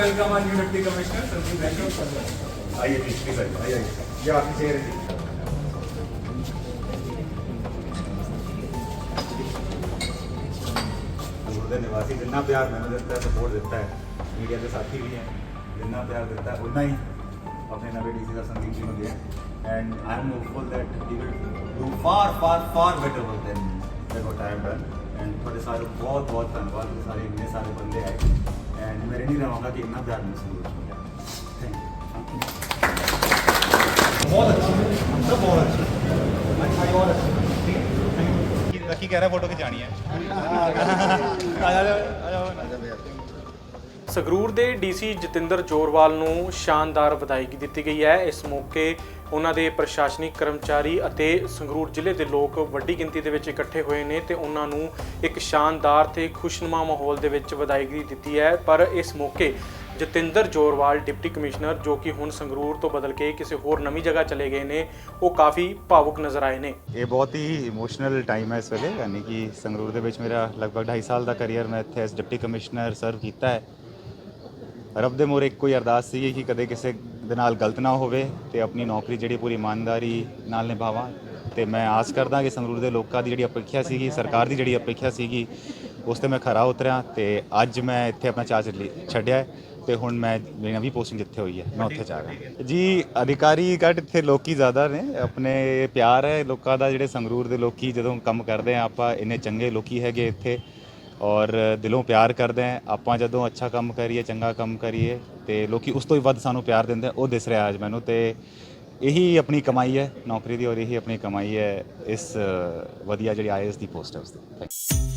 Welcome our unity commissioner Sandeep बैठक आइए please आइए आइए। ये आपकी चेयर है निवासी, जितना प्यार मैंने देता है तो सपोर्ट देता है। मीडिया के साथी भी हैं, जितना प्यार देता है, उतना ही अपने नवे डी सी का संदीप जी मुझे and I am hopeful that he will do far far far better work than that what I have done and थोड़े सारे, बहुत बहुत धन्यवाद सारे, इतने सारे बंदे आए। एंड ਨਹੀਂ ਰਹਾਂਗਾ ਕਿ ਇੰਨਾ ਪਿਆਰ ਮਹਿਸੂਸ ਹੁੰਦਾ ਥੈਂਕ ਯੂ ਬਹੁਤ ਅੱਛੀ ਸਭ ਬਹੁਤ ਅੱਛੀ ਮੈਂ ਬਹੁਤ ਅੱਛੀ ਕੀ ਕਹਿ ਰਿਹਾ ਫੋਟੋ ਖਿਚਾਣੀ ਹੈ? ਆ ਜਾ ਆ ਜਾ। ਸੰਗਰੂਰ ਦੇ ਡੀਸੀ ਜਤਿੰਦਰ ਜੋਰਵਾਲ ਨੂੰ ਸ਼ਾਨਦਾਰ ਵਧਾਈ ਦਿੱਤੀ ਗਈ ਹੈ। ਇਸ ਮੌਕੇ ਉਹਨਾਂ ਦੇ ਪ੍ਰਸ਼ਾਸਨਿਕ ਕਰਮਚਾਰੀ ਅਤੇ ਸੰਗਰੂਰ ਜ਼ਿਲ੍ਹੇ ਦੇ ਲੋਕ ਵੱਡੀ ਗਿਣਤੀ ਦੇ ਵਿੱਚ ਇਕੱਠੇ ਹੋਏ ਨੇ ਤੇ ਉਹਨਾਂ ਨੂੰ ਇੱਕ ਸ਼ਾਨਦਾਰ ਤੇ ਖੁਸ਼ਨੁਮਾ ਮਾਹੌਲ ਦੇ ਵਿੱਚ ਵਧਾਈ ਦਿੱਤੀ ਹੈ। ਪਰ ਇਸ ਮੌਕੇ ਜਤਿੰਦਰ ਜੋਰਵਾਲ, ਡਿਪਟੀ ਕਮਿਸ਼ਨਰ, ਜੋ ਕਿ ਹੁਣ ਸੰਗਰੂਰ ਤੋਂ ਬਦਲ ਕੇ ਕਿਸੇ ਹੋਰ ਨਵੀਂ ਜਗ੍ਹਾ ਚਲੇ ਗਏ ਨੇ, ਉਹ ਕਾਫੀ ਭਾਵੁਕ ਨਜ਼ਰ ਆਏ ਨੇ। ਇਹ ਬਹੁਤ ਹੀ ਇਮੋਸ਼ਨਲ ਟਾਈਮ ਹੈ ਇਸ ਵੇਲੇ, ਯਾਨੀ ਕਿ ਸੰਗਰੂਰ ਦੇ ਵਿੱਚ ਮੇਰਾ ਲਗਭਗ 2.5 ਸਾਲ ਦਾ ਕੈਰੀਅਰ ਮੈਂ ਇੱਥੇ ਐਸ ਡਿਪਟੀ ਕਮਿਸ਼ਨਰ ਸਰਵ ਕੀਤਾ ਹੈ। ਰੱਬ ਦੇ ਮੋਰੇ ਇੱਕੋ ਹੀ ਅਰਦਾਸ ਸੀ ਕਿ ਕਦੇ ਕਿਸੇ ਦੇ ਨਾਲ ਗਲਤ ਨਾ ਹੋਵੇ ਤੇ ਆਪਣੀ ਨੌਕਰੀ ਜਿਹੜੀ ਪੂਰੀ ਇਮਾਨਦਾਰੀ ਨਾਲ ਨਿਭਾਵਾਂ। ਤੇ ਮੈਂ ਆਸ ਕਰਦਾ ਕਿ ਸੰਗਰੂਰ ਦੇ ਲੋਕਾਂ ਦੀ ਜਿਹੜੀ ਅਪੇਖਿਆ ਸੀਗੀ, ਸਰਕਾਰ ਦੀ ਜਿਹੜੀ ਅਪੇਖਿਆ ਸੀਗੀ, ਉਸ ਤੇ ਮੈਂ ਖਰਾ ਉਤਰਿਆ ਤੇ ਅੱਜ ਮੈਂ ਇੱਥੇ ਆਪਣਾ ਚਾਰਜ ਲਈ ਛੱਡਿਆ ਹੈ ਤੇ ਹੁਣ ਮੈਂ ਮੇਰੀ ਨਵੀਂ ਪੋਸਟਿੰਗ ਜਿੱਥੇ ਹੋਈ ਹੈ, ਮੈਂ ਉੱਥੇ ਜਾ ਰਿਹਾ। ਜੀ, ਅਧਿਕਾਰੀ ਘੱਟ ਇੱਥੇ ਲੋਕੀ ਜ਼ਿਆਦਾ ਨੇ, ਆਪਣੇ ਪਿਆਰ ਹੈ ਲੋਕਾਂ ਦਾ, ਜਿਹੜੇ ਸੰਗਰੂਰ ਦੇ ਲੋਕੀ ਜਦੋਂ ਕੰਮ ਕਰਦੇ ਆ ਆਪਾਂ, ਇੰਨੇ ਚੰਗੇ ਲੋਕੀ ਹੈਗੇ ਇੱਥੇ। ਔਰ ਦਿਲੋਂ ਪਿਆਰ ਕਰਦੇ ਆ ਆਪਾਂ ਜਦੋਂ ਅੱਛਾ ਕੰਮ ਕਰੀਏ ਚੰਗਾ ਕੰਮ ਕਰੀਏ ਤੇ ਲੋਕੀ ਉਸ ਤੋਂ ਹੀ ਵੱਧ ਸਾਨੂੰ ਪਿਆਰ ਦਿੰਦੇ ਆ, ਉਹ ਦਿਸ ਰਿਹਾ ਅੱਜ ਮੈਨੂੰ ਤੇ ਇਹੀ ਆਪਣੀ ਕਮਾਈ ਹੈ ਨੌਕਰੀ ਦੀ ਔਰ ਇਹੀ ਆਪਣੀ ਕਮਾਈ ਹੈ ਇਸ ਵਧੀਆ ਜਿਹੜੀ ਆਈਐਸ ਦੀ ਪੋਸਟ ਹੈ ਉਸ ਦੀ Thank.